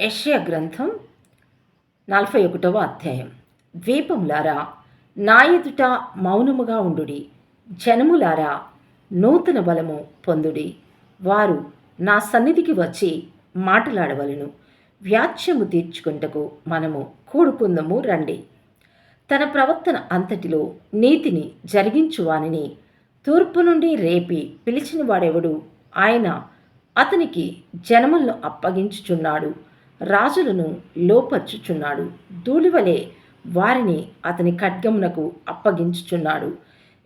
యష్యా గ్రంథం నలభై ఒకటవ అధ్యాయం. ద్వీపములారా నా ఎదుట మౌనముగా ఉండుడి. జనములారా నూతన బలము పొందుడి. వారు నా సన్నిధికి వచ్చి మాట్లాడవలను. వ్యాఖ్యము తీర్చుకుంటకు మనము కూడుకుందము రండి. తన ప్రవర్తన అంతటిలో నీతిని జరిగించువానిని తూర్పు నుండి రేపి పిలిచిన వాడెవడు? ఆయన అతనికి జనములను అప్పగించుచున్నాడు. రాజులను లోపర్చుచున్నాడు. ధూళివలే వారిని అతని ఖడ్గమునకు అప్పగించుచున్నాడు.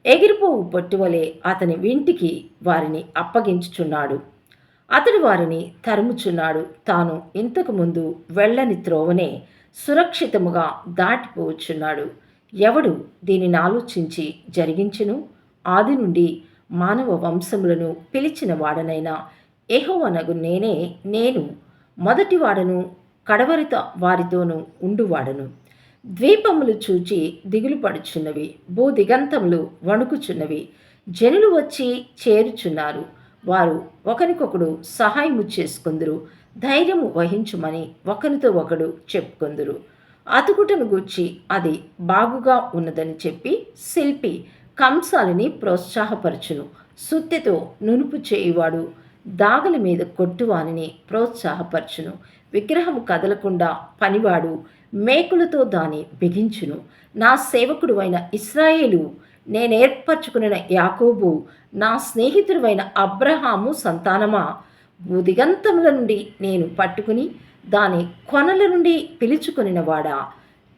ఎగిరిపోవు పొట్టువలే అతని వింటికి వారిని అప్పగించుచున్నాడు. అతడు వారిని తరుముచున్నాడు. తాను ఇంతకుముందు వెళ్ళని త్రోవనే సురక్షితముగా దాటిపోవచ్చున్నాడు ఎవడు దీనిని ఆలోచించి జరిగించును? ఆది నుండి మానవ వంశములను పిలిచిన వాడనైనా ఎహోవనగు నేనే నేను మొదటివాడను కడవరిత వారితోనూ ఉండువాడను. ద్వీపములు చూచి దిగులు పడుచున్నవి భూదిగంతములు వణుకుచున్నవి. జనులు వచ్చి చేరుచున్నారు. వారు ఒకరికొకడు సహాయము చేసుకుందరు ధైర్యము వహించుమని ఒకరితో ఒకడు చెప్పుకుందరు. అతుకుటను గూర్చి అది బాగుగా ఉన్నదని చెప్పి శిల్పి కంసాలని ప్రోత్సాహపరచును. సుత్తెతో నునుపు చేయువాడు దాగల మీద కొట్టువానిని ప్రోత్సాహపరచును. విగ్రహము కదలకుండా పనివాడు మేకులతో దాని బిగించును. నా సేవకుడు అయిన ఇస్రాయేలు నేనేర్పరచుకున్న యాకోబు నా స్నేహితుడువైన అబ్రహాము సంతానమా? భూదిగంతముల నుండి నేను పట్టుకుని దాని కొనల నుండి పిలుచుకొనిన వాడా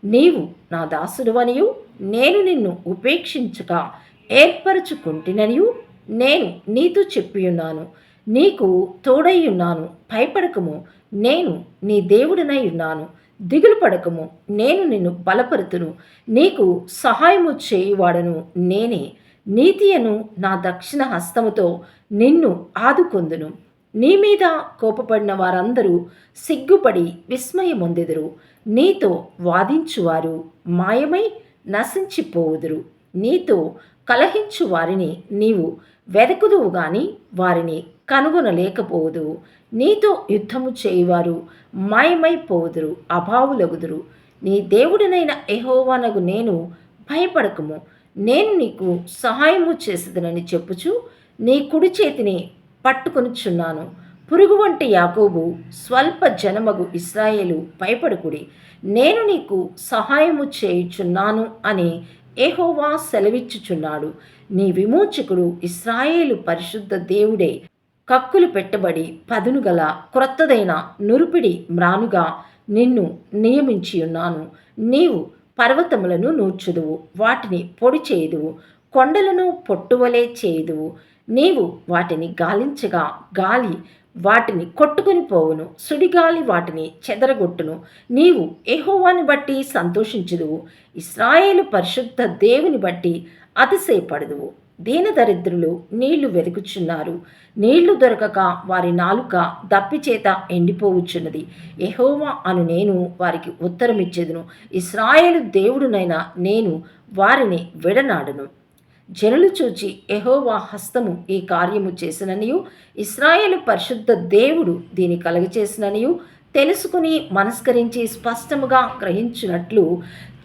నీవు నా దాసుడువనియు నేను నిన్ను ఉపేక్షించక ఏర్పరచుకుంటుననియు నేను నీతో చెప్పియున్నాను. నీకు తోడైయున్నాను భయపడకము. నేను నీ దేవుడినై ఉన్నాను. దిగులు పడకము. నేను నిన్ను బలపరుతును. నీకు సహాయము చేయువాడను నేనే. నీతియను నా దక్షిణ హస్తముతో నిన్ను ఆదుకొందును. నీ మీద కోపపడిన వారందరూ సిగ్గుపడి విస్మయమొందెదురు. నీతో వాదించువారు మాయమై నశించిపోవుదురు. నీతో కలహించు వారిని నీవు వెదకుదువు గాని వారిని కనుగొనలేకపోదు నీతో యుద్ధము చేయువారు మాయమైపోదురు అభావులగుదురు. నీ దేవుడినైన ఎహోవానగు నేను భయపడకము. నేను నీకు సహాయము చేసేదనని చెప్పుచు నీ కుడి చేతిని పట్టుకొనిచున్నాను. పురుగు వంటి యాకోబు స్వల్ప జనమగు ఇస్రాయేలు భయపడకుడి. నేను నీకు సహాయము చేయుచున్నాను అని ఏహోవా సెలవిచ్చుచున్నాడు. నీ విమోచకుడు ఇస్రాయేలు పరిశుద్ధ దేవుడే. కక్కులు పెట్టబడి పదును గల క్రొత్తదైన నురుపిడి మ్రానుగా నిన్ను నియమించి ఉన్నాను. నీవు పర్వతములను నూర్చుదువు వాటిని పొడి చేయుదువు కొండలను పొట్టువలే చేయుదువు. నీవు వాటిని గాలించగా గాలి వాటిని కొట్టుకుని పోవును సుడిగాలి వాటిని చెదరగొట్టును. నీవు ఎహోవాని బట్టి సంతోషించుదువు ఇస్రాయేలు పరిశుద్ధ దేవుని బట్టి అతిశయపడదువు. దీనదరిద్రులు నీళ్ళు వెతుకుచున్నారు. నీళ్ళు దొరకక వారి నాలుక దప్పిచేత ఎండిపోవచ్చున్నది. ఎహోవా అను నేను వారికి ఉత్తరమిచ్చేదును. ఇస్రాయేలు దేవుడునైనా నేను వారిని విడనాడను. జనులు చూచి ఎహోవా హస్తము ఈ కార్యము చేసిననియు ఇస్రాయేలు పరిశుద్ధ దేవుడు దీని కలగచేసిననియు తెలుసుకుని మనస్కరించి స్పష్టముగా గ్రహించినట్లు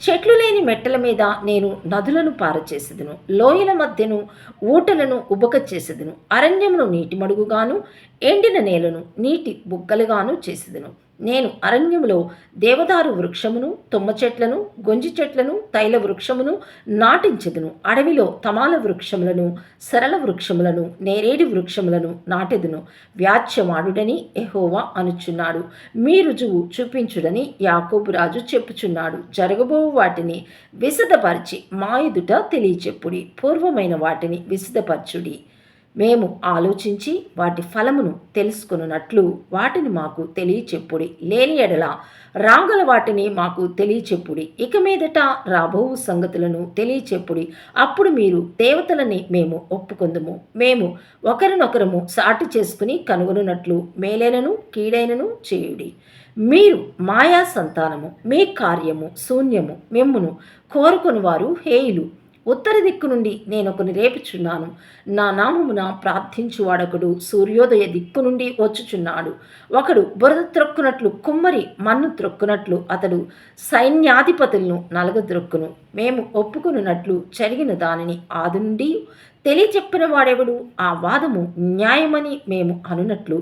చెట్లు లేని మెట్టల మీద నేను నదులను పారచేసేదను. లోయల మధ్యను ఊటలను ఉబక చేసేదను అరణ్యమును నీటి మడుగుగాను ఎండిన నేలను నీటి బుగ్గలుగాను చేసేదను. నేను అరణ్యములో దేవదారు వృక్షమును తుమ్మ చెట్లను గొంజి చెట్లను తైల వృక్షమును నాటించెదను. అడవిలో తమాల వృక్షములను సరళ వృక్షములను నేరేడి వృక్షములను నాటెదును. వ్యాచ్యమాడుడని ఎహోవా అనుచున్నాడు. మీ రుజువు చూపించుడని యాకోబు రాజు చెప్పుచున్నాడు. జరగబో వాటిని విశదపరిచి మా ఎదుట తెలియచెప్పుడి. పూర్వమైన వాటిని విశదపరచుడి మేము ఆలోచించి వాటి ఫలమును తెలుసుకున్నట్లు వాటిని మాకు తెలియచెప్పుడి. లేని ఎడల రాగల వాటిని మాకు తెలియచెప్పుడి. ఇక మీదట రాబో సంగతులను తెలియచెప్పుడి. అప్పుడు మీరు దేవతలని మేము ఒప్పుకుందుము. మేము ఒకరినొకరము సాటి చేసుకుని కనుగొనున్నట్లు మేలైనను కీడైనను చేయుడి. మీరు మాయా సంతానము మీ కార్యము శూన్యము మిమ్మును కోరుకుని వారు హేయులు. ఉత్తర దిక్కు నుండి నేను ఒకని రేపుచున్నాను. నా నామమున ప్రార్థించువాడొకడు సూర్యోదయ దిక్కు నుండి వచ్చుచున్నాడు. ఒకడు బురద త్రొక్కునట్లు కుమ్మరి మన్ను త్రొక్కునట్లు అతడు సైన్యాధిపతులను నలగద్రొక్కును. మేము ఒప్పుకున్నట్లు జరిగిన దానిని ఆది నుండి తెలియచెప్పిన వాడెవడు? ఆ వాదము న్యాయమని మేము అనునట్లు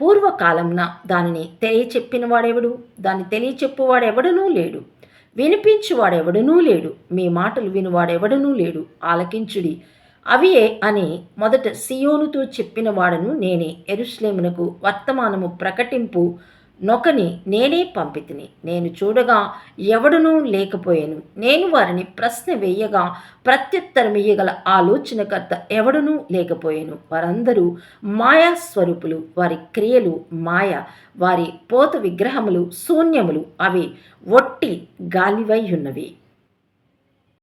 పూర్వకాలంన దానిని తెలియచెప్పిన వాడెవడు? దాన్ని తెలియచెప్పువాడెవడనూ లేడు. వినిపించువాడెవడనూ లేడు. మీ మాటలు వినువాడెవడనూ లేడు. ఆలకించుడి. అవియే అని మొదట సియోనుతో చెప్పిన వాడను నేనే. ఎరుశ్లేమునకు వర్తమానము ప్రకటింపు నొకని నేనే పంపితిని. నేను చూడగా ఎవడునూ లేకపోయాను. నేను వారిని ప్రశ్న వేయగా ప్రత్యుత్తరమియ్యగల ఆలోచనకర్త ఎవడునూ లేకపోయాను. వారందరూ మాయా స్వరూపులు వారి క్రియలు మాయ. వారి పోత విగ్రహములు శూన్యములు. అవి ఒట్టి గాలివై ఉన్నవి.